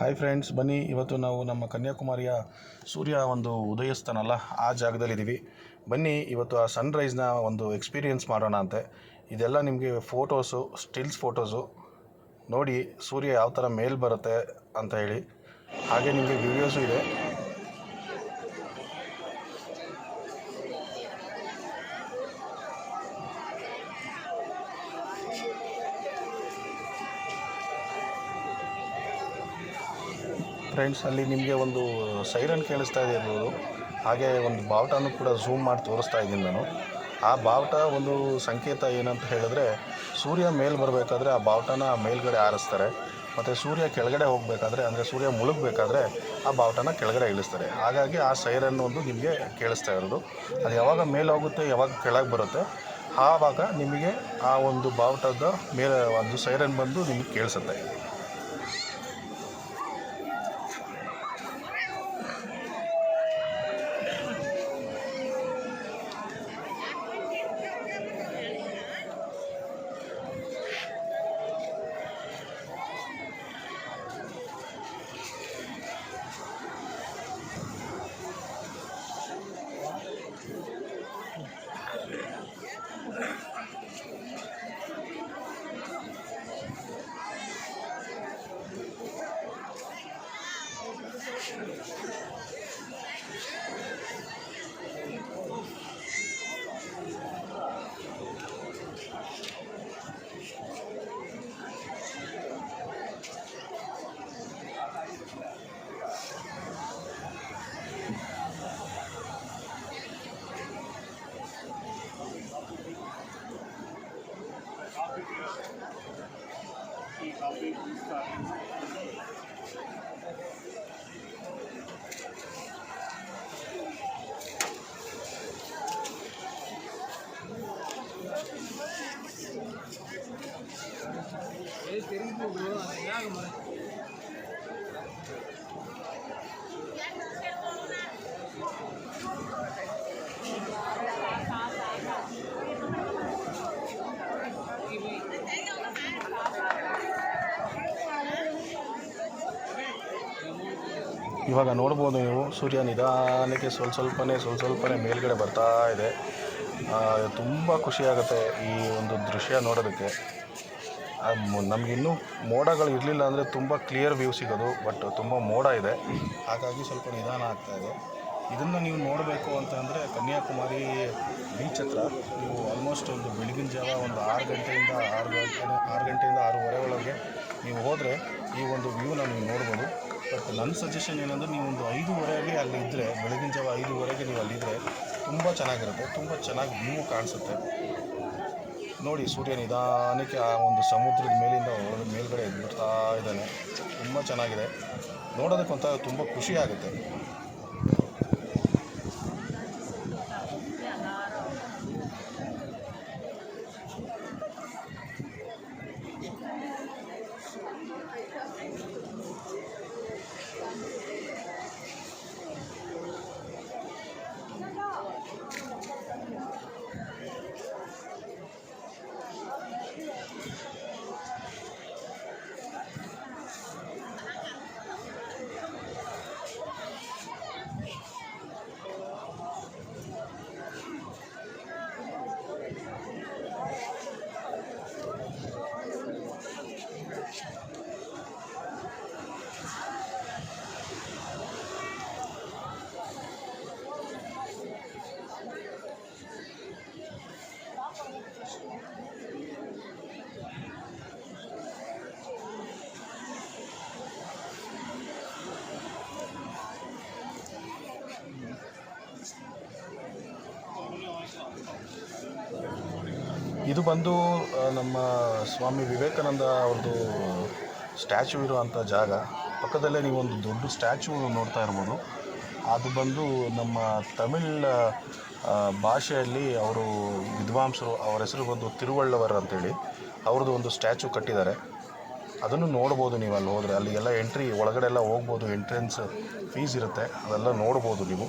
Hi friends ಬನ್ನಿ. ಇವತ್ತು ನಾವು ನಮ್ಮ ಕನ್ಯಾಕುಮಾರಿಯ ಸೂರ್ಯ ಒಂದು ಉದಯಿಸ್ತಾನಲ್ಲ, ಆ ಜಾಗದಲ್ಲಿದ್ದೀವಿ ಬನ್ನಿ, ಇವತ್ತು ಆ ಸನ್ರೈಸ್ನ ಒಂದು ಎಕ್ಸ್ಪೀರಿಯೆನ್ಸ್ ಮಾಡೋಣ ಅಂತೆ. ಇದೆಲ್ಲ ನಿಮಗೆ ಫೋಟೋಸು ಸ್ಟಿಲ್ಸ್ ಫೋಟೋಸು ನೋಡಿ, ಸೂರ್ಯ ಯಾವ ಥರ ಮೇಲ್ ಬರುತ್ತೆ ಅಂತ ಹೇಳಿ. ಹಾಗೆ ನಿಮಗೆ ವಿಡಿಯೋಸು ಇದೆ. ಫ್ರೆಂಡ್ಸ್ ಅಲ್ಲಿ ನಿಮಗೆ ಒಂದು ಸೈರನ್ ಕೇಳಿಸ್ತಾ ಇದೆ ಇರ್ಬೋದು ಹಾಗೆ ಒಂದು ಬಾವುಟನೂ ಕೂಡ ಝೂಮ್ ಮಾಡಿ ತೋರಿಸ್ತಾ ಇದ್ದೀನಿ ನಾನು. ಆ ಬಾವುಟ ಒಂದು ಸಂಕೇತ ಏನಂತ ಹೇಳಿದ್ರೆ, ಸೂರ್ಯ ಮೇಲ್ ಬರಬೇಕಾದ್ರೆ ಆ ಬಾವುಟನ ಮೇಲ್ಗಡೆ ಆರಿಸ್ತಾರೆ. ಮತ್ತು ಸೂರ್ಯ ಕೆಳಗಡೆ ಹೋಗಬೇಕಾದ್ರೆ, ಅಂದರೆ ಸೂರ್ಯ ಮುಳುಗಬೇಕಾದ್ರೆ ಆ ಬಾವುಟನ ಕೆಳಗಡೆ ಇಳಿಸ್ತಾರೆ. ಹಾಗಾಗಿ ಆ ಸೈರನ್ ಒಂದು ನಿಮಗೆ ಕೇಳಿಸ್ತಾ ಇರೋದು. ಅದು ಯಾವಾಗ ಮೇಲಾಗುತ್ತೆ ಯಾವಾಗ ಕೆಳಗೆ ಬರುತ್ತೆ, ಆವಾಗ ನಿಮಗೆ ಆ ಒಂದು ಬಾವುಟದ ಮೇಲೆ ಒಂದು ಸೈರನ್ ಬಂದು ನಿಮಗೆ ಕೇಳಿಸುತ್ತೆ. ao peito do Estado. தெரிஞ்சு விடுவோம் mano? ಇವಾಗ ನೋಡ್ಬೋದು ನೀವು, ಸೂರ್ಯ ನಿಧಾನಕ್ಕೆ ಸ್ವಲ್ಪ ಸ್ವಲ್ಪನೇ ಸ್ವಲ್ಪ ಸ್ವಲ್ಪನೇ ಮೇಲ್ಗಡೆ ಬರ್ತಾ ಇದೆ. ತುಂಬ ಖುಷಿಯಾಗುತ್ತೆ ಈ ಒಂದು ದೃಶ್ಯ ನೋಡೋದಕ್ಕೆ. ನಮಗಿನ್ನೂ ಮೋಡಗಳು ಇರಲಿಲ್ಲ ಅಂದರೆ ತುಂಬ ಕ್ಲಿಯರ್ ವ್ಯೂ ಸಿಗೋದು ಬಟ್ ತುಂಬ ಮೋಡ ಇದೆ. ಹಾಗಾಗಿ ಸ್ವಲ್ಪ ನಿಧಾನ ಆಗ್ತಾ ಇದೆ. ಇದನ್ನು ನೀವು ನೋಡಬೇಕು ಅಂತಂದರೆ ಕನ್ಯಾಕುಮಾರಿ ಬೀಚ್ ಹತ್ರ ನೀವು ಆಲ್ಮೋಸ್ಟ್ ಒಂದು ಬೆಳಗಿನ ಜಾವ ಒಂದು ಆರು ಗಂಟೆಯಿಂದ ಆರು ಗಂಟೆ ಆರು ಗಂಟೆಯಿಂದ ಆರೂವರೆ ಒಳಗೆ ನೀವು ಹೋದರೆ ಈ ಒಂದು ವ್ಯೂನ ನೀವು ನೋಡ್ಬೋದು. ಬಟ್ ನನ್ನ ಸಜೆಷನ್ ಏನಂದರೆ ನೀವು ಒಂದು ಐದೂವರೆಗೆ ಅಲ್ಲಿ ಇದ್ದರೆ ಬೆಳಗಿನ ಜಾವ ಐದೂವರೆಗೆ ನೀವು ಅಲ್ಲಿದ್ದರೆ ತುಂಬ ಚೆನ್ನಾಗಿರುತ್ತೆ, ತುಂಬ ಚೆನ್ನಾಗಿ ವ್ಯೂ ಕಾಣಿಸುತ್ತೆ. ನೋಡಿ, ಸೂರ್ಯ ನಿಧಾನಕ್ಕೆ ಆ ಒಂದು ಸಮುದ್ರದ ಮೇಲಿಂದ ಮೇಲುಗಡೆ ಬರ್ತಾ ಇದ್ದಾನೆ. ತುಂಬ ಚೆನ್ನಾಗಿದೆ. ನೋಡೋದಕ್ಕಂತ ತುಂಬ ಖುಷಿ ಆಗುತ್ತೆ. ಇದು ಬಂದು ನಮ್ಮ ಸ್ವಾಮಿ ವಿವೇಕಾನಂದ ಅವ್ರದ್ದು ಸ್ಟ್ಯಾಚು ಇರುವಂಥ ಜಾಗ. ಪಕ್ಕದಲ್ಲೇ ನೀವೊಂದು ದೊಡ್ಡ ಸ್ಟ್ಯಾಚು ನೋಡ್ತಾ ಇರ್ಬೋದು. ಅದು ಬಂದು ನಮ್ಮ ತಮಿಳ್ ಭಾಷೆಯಲ್ಲಿ ಅವರು ವಿದ್ವಾಂಸರು, ಅವರ ಹೆಸರು ಬಂದು ತಿರುವಳ್ಳವರ್ ಅಂತೇಳಿ ಅವ್ರದ್ದು ಒಂದು ಸ್ಟ್ಯಾಚು ಕಟ್ಟಿದ್ದಾರೆ. ಅದನ್ನು ನೋಡ್ಬೋದು ನೀವು ಅಲ್ಲಿ ಹೋದರೆ. ಅಲ್ಲಿ ಎಲ್ಲ ಎಂಟ್ರಿ, ಒಳಗಡೆ ಎಲ್ಲ ಹೋಗ್ಬೋದು, ಎಂಟ್ರೆನ್ಸ್ ಫೀಸ್ ಇರುತ್ತೆ. ಅದೆಲ್ಲ ನೋಡ್ಬೋದು ನೀವು.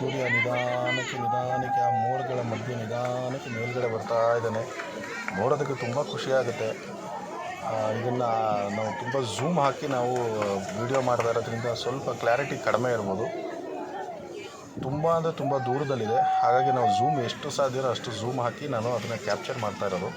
ಸೂರ್ಯ ನಿಧಾನಕ್ಕೆ ನಿಧಾನಕ್ಕೆ ಆ ಮೋಡಗಳ ಮಧ್ಯೆ ನಿಧಾನಕ್ಕೆ ಮೇಲ್ಗಡೆ ಬರ್ತಾ ಇದ್ದಾನೆ. ನೋಡೋದಕ್ಕೆ ತುಂಬ ಖುಷಿಯಾಗುತ್ತೆ ಇದನ್ನು ನಾವು ತುಂಬ ಝೂಮ್ ಹಾಕಿ ನಾವು ವಿಡಿಯೋ ಮಾಡ್ತಾ ಇರೋದ್ರಿಂದ ಸ್ವಲ್ಪ ಕ್ಲಾರಿಟಿ ಕಡಿಮೆ ಇರ್ಬೋದು. ತುಂಬ ಅಂದರೆ ತುಂಬ ದೂರದಲ್ಲಿದೆ. ಹಾಗಾಗಿ ನಾವು ಝೂಮ್ ಎಷ್ಟು ಸಾಧ್ಯನೋ ಅಷ್ಟು ಝೂಮ್ ಹಾಕಿ ನಾನು ಅದನ್ನು ಕ್ಯಾಪ್ಚರ್ ಮಾಡ್ತಾ ಇರೋದು.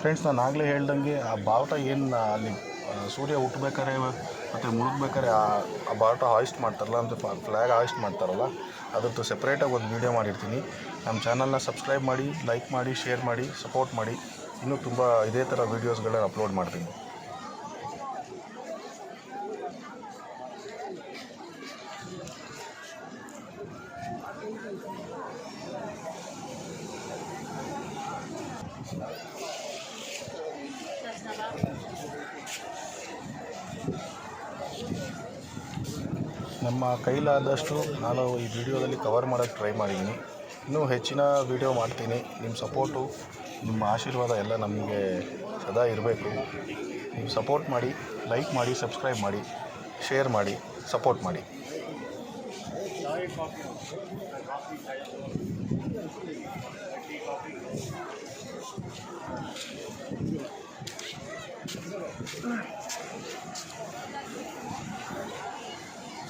ಫ್ರೆಂಡ್ಸ್ ನಾನು ಆಗಲೇ ಹೇಳ್ದಂಗೆ ಆ ಬಾವುಟ ಏನು ಅಲ್ಲಿ ಸೂರ್ಯ ಹುಟ್ಟಬೇಕಾರೆ ಮತ್ತು ಮುಳುಗ್ಬೇಕಾರೆ ಆ ಬಾವುಟ ಹಾಯಿಸ್ಟ್ ಮಾಡ್ತಾರಲ್ಲ ಅಂತ ಫ್ಲ್ಯಾಗ್ ಹಾಯಿಸ್ಟ್ ಮಾಡ್ತಾರಲ್ಲ ಅದ್ರದ್ದು ಸಪ್ರೇಟಾಗಿ ಒಂದು ವೀಡಿಯೋ ಮಾಡಿರ್ತೀನಿ. ನಮ್ಮ ಚಾನಲ್ನ ಸಬ್ಸ್ಕ್ರೈಬ್ ಮಾಡಿ ಲೈಕ್ ಮಾಡಿ ಶೇರ್ ಮಾಡಿ ಸಪೋರ್ಟ್ ಮಾಡಿ. ಇನ್ನೂ ತುಂಬ ಇದೇ ಥರ ವೀಡಿಯೋಸ್ಗಳನ್ನ ಅಪ್ಲೋಡ್ ಮಾಡ್ತೀನಿ. ನಮ್ಮ ಕೈಲಾದಷ್ಟು ನಾನು ಈ ವಿಡಿಯೋದಲ್ಲಿ ಕವರ್ ಮಾಡೋಕ್ಕೆ ಟ್ರೈ ಮಾಡಿದ್ದೀನಿ ಇನ್ನೂ ಹೆಚ್ಚಿನ ವಿಡಿಯೋ ಮಾಡ್ತೀನಿ. ನಿಮ್ಮ ಸಪೋರ್ಟು ನಿಮ್ಮ ಆಶೀರ್ವಾದ ಎಲ್ಲ ನಮಗೆ ಸದಾ ಇರಬೇಕು. ನೀವು ಸಪೋರ್ಟ್ ಮಾಡಿ ಲೈಕ್ ಮಾಡಿ ಸಬ್ಸ್ಕ್ರೈಬ್ ಮಾಡಿ ಶೇರ್ ಮಾಡಿ ಸಪೋರ್ಟ್ ಮಾಡಿ.